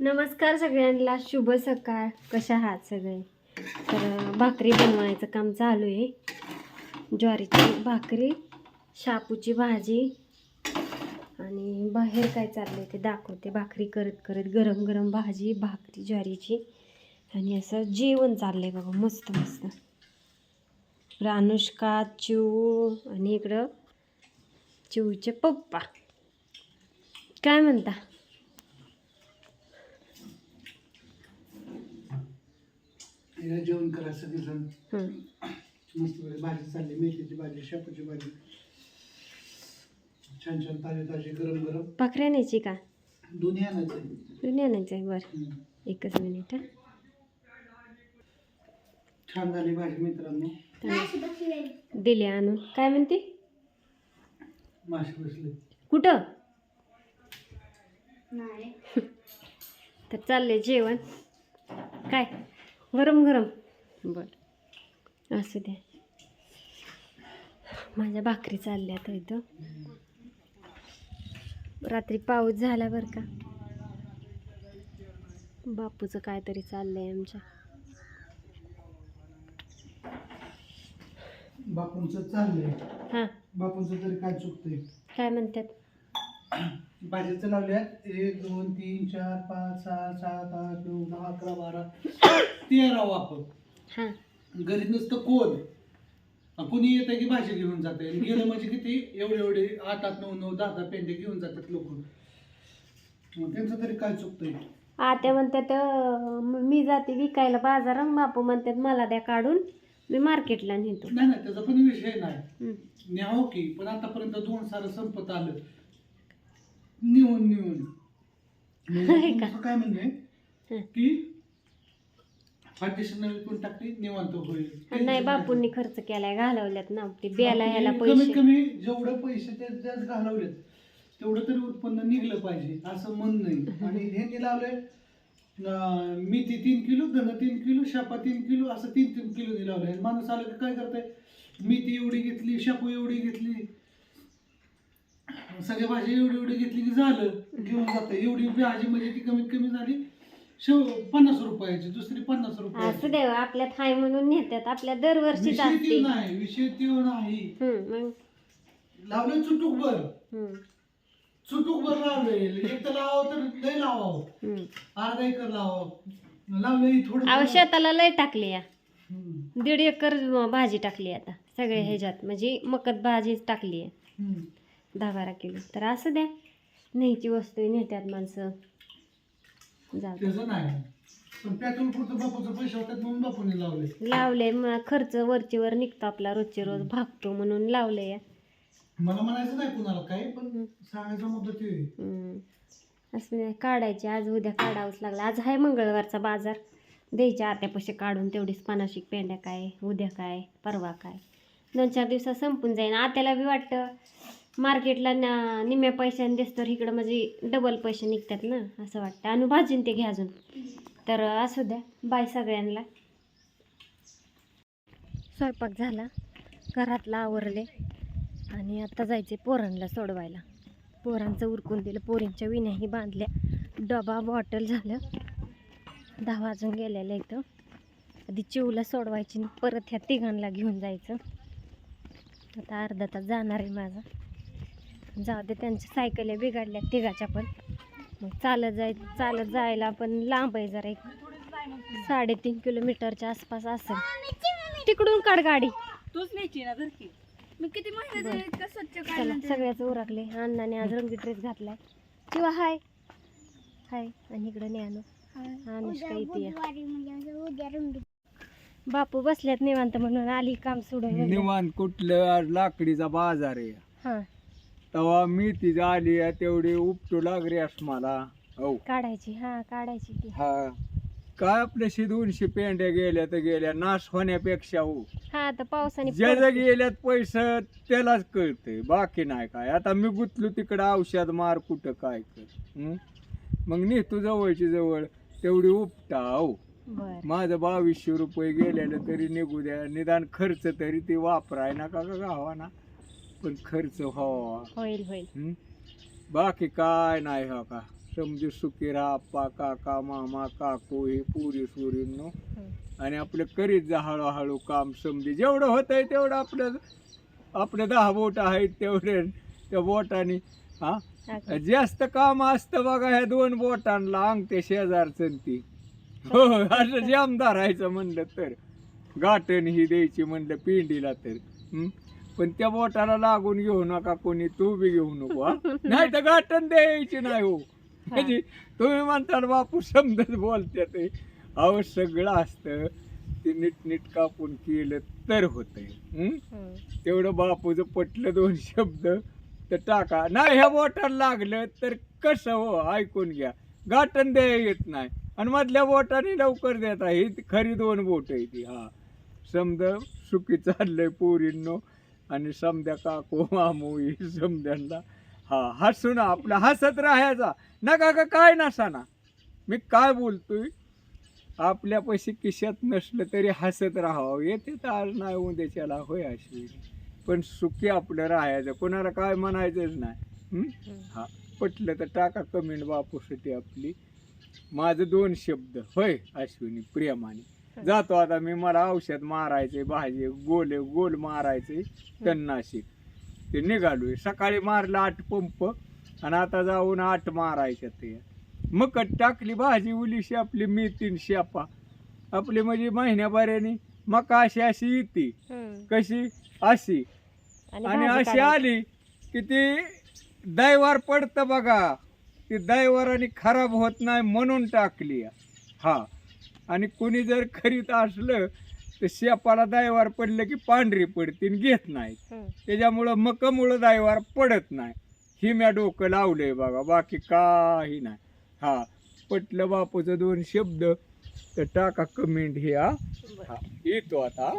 नमस्कार सगळ्यांना शुभ सकाळ. कशा आहात सगळे? तर भाकरी बनवायचं काम चालू आहे. ज्वारीची भाकरी शापूची भाजी आणि बाहेर काय चाललंय ते दाखवते. भाकरी करत करत गरम गरम भाजी भाकरी ज्वारीची. आणि असं जेवण चाललं आहे बघा मस्त मस्त. रानुष्का अनुष्का चिऊ आणि इकडं चिऊचे पप्पा. काय म्हणता? तिला जेवण करा सगळेजण. हं. मस्त वेळ भाजी चालली मेथीची भाजी शेपूची भाजी. छान छान ताजे ताजे गरम गरम. भाकऱ्या न्यायची का? दोन्ही आणायचं. दोन्ही आणायचं? आहे बरं. एकच मिनिट हा. छान झाली भाजी मित्रांनो. दिली आणून. काय म्हणते? मासे बसले. कुठं? तर चाललंय जेवण. काय? गरम गरम. बर. असू द्या माझ्या भाकरी चालल्या तर इथं. रात्री पाऊस झाला बरं का. बापूचं काहीतरी चाललंय आमच्या. बापूंचं चाललंय. हां. बापूंचं तरी काय चुकतंय? काय म्हणतात? भाजीचं लावल्यात एक दोन तीन चार पाच सहा सात आठ नऊ दहा अकरा बारा तेरा वापर हां. घरी नुसतं कोण? कुणी येतं की भाजी घेऊन जाते? गेलं म्हणजे किती? एवढे एवढे आठ आठ नऊ नऊ दहा दहा पेंडे घेऊन जातात लोक. त्यांचं तरी काय चुकतंय? आत्या म्हणतात म- जाते विकायला बाजारात बापू म्हणतात मला द्या काढून मी मार्केटला नेतो. नाही नाही त्याचा पण विषय नाही. हं. न्यावं की पण आतापर्यंत दोन सारं संपत आलं. का? तुमचं काय म्हणणे हं. की पाठीशी नवी कोण टाकली निवांत होईल. नाही बापूंनी खर्च केलाय घालवल्यात ना. ते बियाला ह्याला बापूंनी कमीत पैसे. कमी जेवढं पैसे ते जास्त घालवलेत तेवढं तरी उत्पन्न निघलं पाहिजे असं म्हण नाही आणि ह्यांनी लावले मेथी तीन किलो धन तीन किलो शापा तीन किलो असं तीन तीन किलो लावलंय. माणूस आलं की काय करताय? मेथी एवढी घेतली शापू एवढी घेतली सगळ्या भाजी एवढी एवढी घेतली की झालं घेऊन जातं. एवढी भाजी म्हणजे ती कमीत कमी झाली शेव पन्नास रुपयाची दुसरी पन्नास असं रुपयाची देव आपल्यात हाय म्हणून नेतात आपल्या दरवर्षीच विषय असते ती नाही विषय त्यो नाही. हं, मग? लावले चुटूक बर हं, चुटूक बर लावले. एक तर लावावं तर लय लावावं. हं. अर्धा एकर लावावं. लावले थोडं अहो शेताला लय टाकली या. हम्म, दीड एकर भाजी टाकली आता सगळ्या ह्याच्यात. म्हणजे मकत भाजीच टाकली आहे. हम्म. दहा बारा किलो. तर असं द्या. न्यायची वस्तू नेत्यात माणसं. जाऊ त्याचं नाही. पण पेट्रोल पुरतं बापूचं पैसे होतात म्हणून बापूने लावले. लावले मग खर्च वरची वर निघतो आपला रोजचे रोज भागतो म्हणून लावले मला म्हणायचं नाही कुणाला काय पण सांगायचा मुद्दा ते. आहे. असं नाही काढायचे. आज उद्या काढावंच लागलं. आज आहे मंगळवारचा बाजार. द्यायच्या आत्यापाशी काढून तेवढीच पन्नाशिक पेंड्या काय उद्या काय परवा काय. दोन चार दिवसात संपून जाईन. आत्याला बी वाटतं मार्केटला ना निम्या पैशाने देस तर इकडं म्हणजे डबल पैसे निघतात ना असं वाटतं. आणि भाजीन ते घ्या अजून. तर असू द्या बाय सगळ्यांना. स्वयंपाक झाला. घरातला आवरले. आणि आत्ता जायचे पोरांना सोडवायला. पोरांचं उरकून दिलं. पोरींच्या विण्याही बांधल्या. डबा बॉटल झालं. दहा वाजून गेलेलं इथं आधी चिवला सोडवायची आणि परत ह्या तिघांना घेऊन जायचं. आता अर्धा तास जाणार आहे माझा. जाऊ दे त्यांच्या सायकल्या बिघडल्या तिघाच्या पण. मग चालत जाय चालत जायला पण लांब आहे जरा एक. साडेतीन किलोमीटरच्या आसपास असेल. तिकडून काढ गाडी. तूच न्यायची ना मी किती महिने सगळ्याच उरकले. अण्णाने आज रंगी ड्रेस घातलाय. किंवा हाय. हाय. आणि इकडं न्यानो. अनुष्का येते बापू बसल्यात निवांत म्हणून. आली काम सोडून. निवांत कुठलं? लाकडीचा बाजार आहे. हा. तेव्हा मी ती आली आहे तेवढी उपटू लागली अस मला हो काढायची हा काढायची ती. हा. काय आपल्याशी दोनशे पेंड्या गेल्या तर गेल्या नाश होण्यापेक्षा हो. हा आता पावसाने पडते. गेल्यात पैसे त्यालाच कळतंय बाकी नाही काय. आता मी गुतलो तिकडं औषध मार कुठं काय कर. हं? मग नेतो जवळची जवळ तेवढी उपटा हो बर. माझं बावीसशे रुपये गेलेलं तरी निघू द्या. निदान खर्च तरी ते वापराय नका का गावा ना पण खर्च व्हावा होईल होईल. हं? बाकी काय नाही हो का? समजे सुखी आप्पा काका मामा काकू हे पुरी सुरींनो. आणि आपलं करीत जा हळूहळू काम समजे. जेवढं होत आहे तेवढं आपलं आपले दहा बोट आहेत तेवढे त्या बोटाने हा? हा. जास्त काम असतं बघा ह्या दोन बोटांना अंगते शेजारचं ती. हो असं जाम धरायचं म्हणलं तर. गाठण ही द्यायची म्हणलं पिंडीला तर. हं? पण त्या बोटाला लागून घेऊ नका कोणी तू बी घेऊ नको नाही तर गाठण द्यायची नाही हो. म्हणजे तुम्ही म्हणताल बापू समजत बोलते ते. अहो सगळं असतं. ते नीट नीट कापून केलं तर होतंय. हं? तेवढं बापूचं पटलं दोन शब्द तर टाका. नाही ह्या बोटाला लागलं तर कसं हो ऐकून घ्या. गाठण द्या येत नाही. आणि मधल्या बोटाने लवकर देता. ही ती खरी दोन बोट आहे ती हा. समद सुखी चाललंय पोरींनो. आणि समद्या काकू मामू ही समद्यांना. हा हसू ना आपलं हसत राहायचा ना का काय नसा ना मी काय बोलतोय? आपल्यापाशी किशात नसलं तरी हसत राहावं. येते तर आज नाही उद्याच्याला होय अशी पण सुखी आपलं राहायचं. कोणाला काय म्हणायचंच नाही. हा? पटलं तर टाका कमेंट बापूसाठी आपली. माझं दोन शब्द. होय अश्विनी प्रियमाने. जातो आता मी मला औषध मारायचंय भाजी गोल गोल मारायचंय तणनाशिक ते निघालोय. सकाळी मारलं आठ पंप आणि आता जाऊन आठ मारायच्या ते. मग टाकली भाजी उलीशी आपली मेथीन शेपा. आपली म्हणजे महिन्याभराने मका अशी अशी येते. कशी? अशी. आणि अशी. आली की ती दैवार पडतं बघा. ती दैवाराने खराब होत नाही म्हणून टाकली. हा. आणि कुणी जर करीत असलं तर शेपाला दैवार पडलं की पांढरी पडते आणि घेत नाही. त्याच्यामुळं मकमुळं दैवार पडत नाही. ही म्या डोकं लावलंय बघा बाकी काही नाही. हा पटलं बापूचं दोन शब्द तर टाका कमेंट हे हा. येतो आता.